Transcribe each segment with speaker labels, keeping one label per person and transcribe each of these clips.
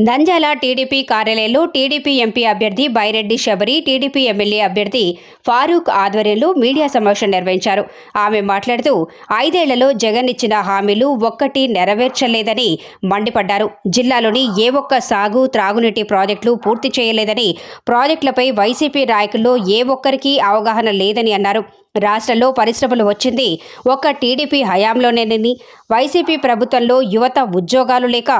Speaker 1: Nandyal TDP కార్యాలయంలో TDP MP అభ్యర్థి Byreddy Sabari TDP MLA అభ్యర్థి ఫారూక్ ఆధ్వర్యంలో మీడియా సమావేశం నిర్వహించారు. ఆమె మాట్లాడుతూ ఐదేళ్ళలో జగన్ ఇచ్చిన హామీలు ఒక్కటి నెరవేర్చలేదని మండిపడ్డారు. జిల్లాలోని ఏ ఒక్క సాగు త్రాగునీటి ప్రాజెక్టులు పూర్తి చేయలేదని ప్రాజెక్టులపై వైసీపీ నాయకుల్లో ఏ ఒక్కరికి అవగాహన లేదని అన్నారు. రాష్ట్రంలో పరిశ్రమలు వచ్చింది. ఒక్క టీడీపీ హయాంలోనేనని వైసీపీ ప్రభుత్వంలో యువత ఉద్యోగాలు లేక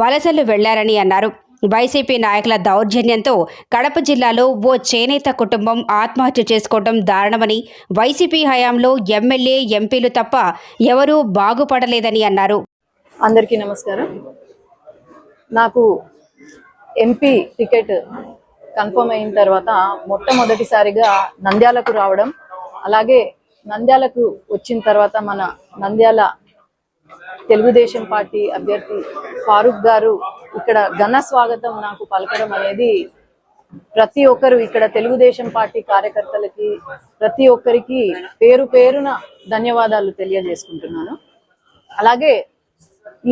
Speaker 1: వలసలు వెళ్ళారని అన్నారు. వైసీపీ నాయకుల దౌర్జన్యంతో కడప జిల్లాలో ఓ చేనేత కుటుంబం ఆత్మహత్య చేసుకోవడం దారుణమని వైసీపీ హయాంలో ఎమ్మెల్యే ఎంపీలు తప్ప ఎవరూ బాగుపడలేదని అన్నారు.
Speaker 2: అందరికీ నమస్కారం. నాకు ఎంపీ టికెట్ కన్ఫర్మ్ అయిన తర్వాత మొట్టమొదటిసారిగా నంద్యాలకు రావడం అలాగే నంద్యాలకు వచ్చిన తర్వాత మన నంద్యాల తెలుగుదేశం పార్టీ అభ్యర్థి ఫారూక్ గారు ఇక్కడ ఘన స్వాగతం నాకు పలకడం అనేది ప్రతి ఒక్కరు ఇక్కడ తెలుగుదేశం పార్టీ కార్యకర్తలకి ప్రతి ఒక్కరికి పేరు పేరున ధన్యవాదాలు తెలియజేసుకుంటున్నాను. అలాగే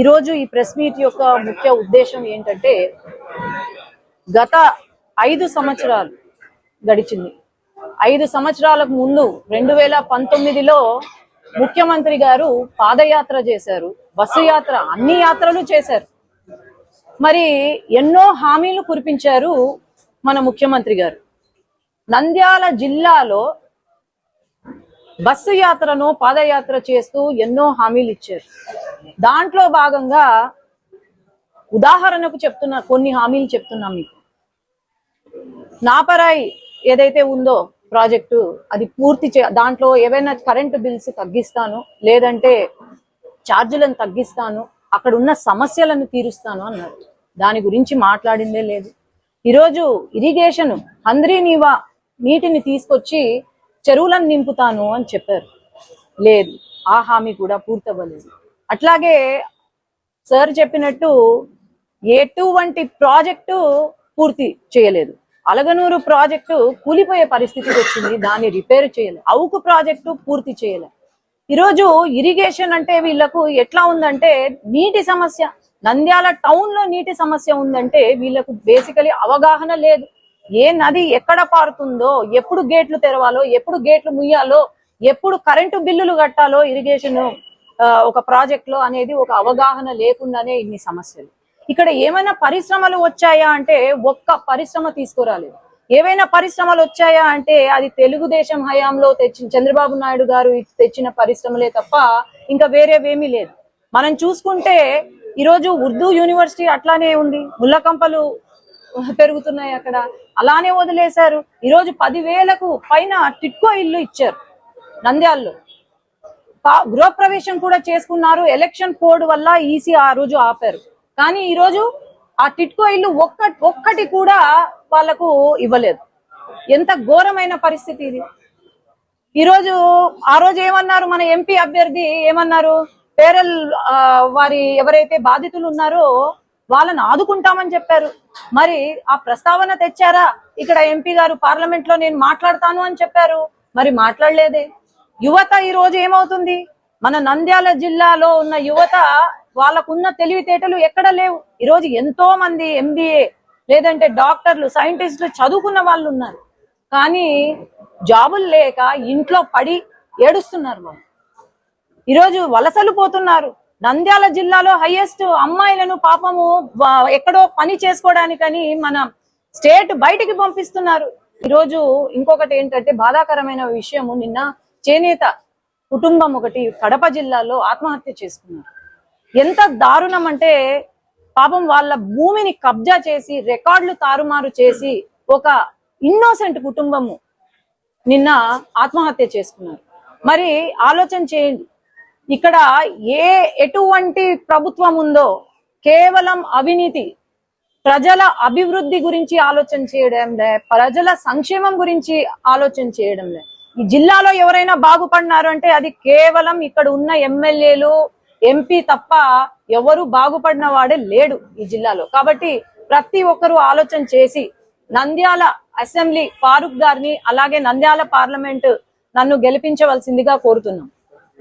Speaker 2: ఈరోజు ఈ ప్రెస్ మీట్ యొక్క ముఖ్య ఉద్దేశం ఏంటంటే గత ఐదు సంవత్సరాలు గడిచింది. ఐదు సంవత్సరాలకు ముందు రెండు వేల పంతొమ్మిదిలో ముఖ్యమంత్రి గారు పాదయాత్ర చేశారు. బస్సు యాత్ర అన్ని యాత్రలు చేశారు. మరి ఎన్నో హామీలు కురిపించారు మన ముఖ్యమంత్రి గారు. నంద్యాల జిల్లాలో బస్సు యాత్రను పాదయాత్ర చేస్తూ ఎన్నో హామీలు ఇచ్చారు. దాంట్లో భాగంగా ఉదాహరణకు చెప్తున్నా కొన్ని హామీలు చెప్తున్నాం మీకు. నాపరాయి ఏదైతే ఉందో ప్రాజెక్టు అది పూర్తి చే దాంట్లో ఏవైనా కరెంటు బిల్స్ తగ్గిస్తాను లేదంటే ఛార్జీలను తగ్గిస్తాను అక్కడ ఉన్న సమస్యలను తీరుస్తాను అన్నారు. దాని గురించి మాట్లాడిందే లేదు. ఈరోజు ఇరిగేషన్ హంద్రీ నీవా నీటిని తీసుకొచ్చి చెరువులను నింపుతాను అని చెప్పారు. లేదు ఆ హామీ కూడా పూర్తవ్వలేదు. అట్లాగే సార్ చెప్పినట్టు ఎటువంటి ప్రాజెక్టు పూర్తి చేయలేదు. అలగనూరు ప్రాజెక్టు కూలిపోయే పరిస్థితికి వచ్చింది. దాన్ని రిపేర్ చేయలే. అవుకు ప్రాజెక్టు పూర్తి చేయలే. ఈరోజు ఇరిగేషన్ అంటే వీళ్ళకు ఎట్లా ఉందంటే నీటి సమస్య. నంద్యాల టౌన్లో నీటి సమస్య ఉందంటే వీళ్ళకు బేసికలీ అవగాహన లేదు. ఏ నది ఎక్కడ పారుతుందో ఎప్పుడు గేట్లు తెరవాలో ఎప్పుడు గేట్లు ముయ్యాలో ఎప్పుడు కరెంటు బిల్లులు కట్టాలో ఇరిగేషన్ ఒక ప్రాజెక్ట్లో అనేది ఒక అవగాహన లేకుండానే ఇన్ని సమస్యలు. ఇక్కడ ఏమైనా పరిశ్రమలు వచ్చాయా అంటే ఒక్క పరిశ్రమ తీసుకురాలేదు. ఏవైనా పరిశ్రమలు వచ్చాయా అంటే అది తెలుగుదేశం హయాంలో తెచ్చిన చంద్రబాబు నాయుడు గారు తెచ్చిన పరిశ్రమలే తప్ప ఇంకా వేరేవేమీ లేదు. మనం చూసుకుంటే ఈరోజు ఉర్దూ యూనివర్సిటీ అట్లానే ఉంది. ముళ్ళకంపలు పెరుగుతున్నాయి అక్కడ. అలానే వదిలేశారు. ఈరోజు పదివేలకు పైన టిట్కో ఇల్లు ఇచ్చారు నంద్యాల్లో. గృహప్రవేశం కూడా చేసుకున్నారు. ఎలక్షన్ కోడ్ వల్ల ఈసీ ఆ రోజు ఆపారు. కానీ ఈ రోజు ఆ టిట్కో ఇల్లు ఒక్క ఒక్కటి కూడా వాళ్ళకు ఇవ్వలేదు. ఎంత ఘోరమైన పరిస్థితి ఇది. ఈ రోజు ఆ రోజు ఏమన్నారు మన ఎంపీ అభ్యర్థి? ఏమన్నారు? పేరల్ ఆ, వారి ఎవరైతే బాధితులు ఉన్నారో వాళ్ళని ఆదుకుంటామని చెప్పారు. మరి ఆ ప్రస్తావన తెచ్చారా? ఇక్కడ ఎంపీ గారు పార్లమెంట్లో నేను మాట్లాడతాను అని చెప్పారు. మరి మాట్లాడలేదే. యువత ఈ రోజు ఏమవుతుంది? మన నంద్యాల జిల్లాలో ఉన్న యువత వాళ్ళకున్న తెలివితేటలు ఎక్కడ లేవు. ఈ రోజు ఎంతో మంది ఎంబీఏ లేదంటే డాక్టర్లు సైంటిస్టులు చదువుకున్న వాళ్ళు ఉన్నారు. కానీ జాబులు లేక ఇంట్లో పడి ఏడుస్తున్నారు వాళ్ళు. ఈరోజు వలసలు పోతున్నారు. నంద్యాల జిల్లాలో హైయెస్ట్ అమ్మాయిలను పాపము ఎక్కడో పని చేసుకోవడానికని మన స్టేట్ బయటికి పంపిస్తున్నారు. ఈరోజు ఇంకొకటి ఏంటంటే బాధాకరమైన విషయము నిన్న చేనేత కుటుంబం ఒకటి కడప జిల్లాలో ఆత్మహత్య చేసుకున్నారు. ఎంత దారుణం అంటే పాపం వాళ్ళ భూమిని కబ్జా చేసి రికార్డులు తారుమారు చేసి ఒక ఇన్నోసెంట్ కుటుంబము నిన్న ఆత్మహత్య చేసుకున్నారు. మరి ఆలోచన చేయండి. ఇక్కడ ఏ ఎటువంటి ప్రభుత్వం ఉందో కేవలం అవినీతి ప్రజల అభివృద్ధి గురించి ఆలోచన చేయడం లే ప్రజల సంక్షేమం గురించి ఆలోచన చేయడం లే. ఈ జిల్లాలో ఎవరైనా బాగుపడినారు అంటే అది కేవలం ఇక్కడ ఉన్న ఎమ్మెల్యేలు ఎంపీ తప్ప ఎవరు బాగుపడిన వాడే లేడు ఈ జిల్లాలో. కాబట్టి ప్రతి ఒక్కరూ ఆలోచన చేసి నంద్యాల అసెంబ్లీ ఫారూక్ గారిని అలాగే నంద్యాల పార్లమెంట్ నన్ను గెలిపించవలసిందిగా కోరుతున్నాం.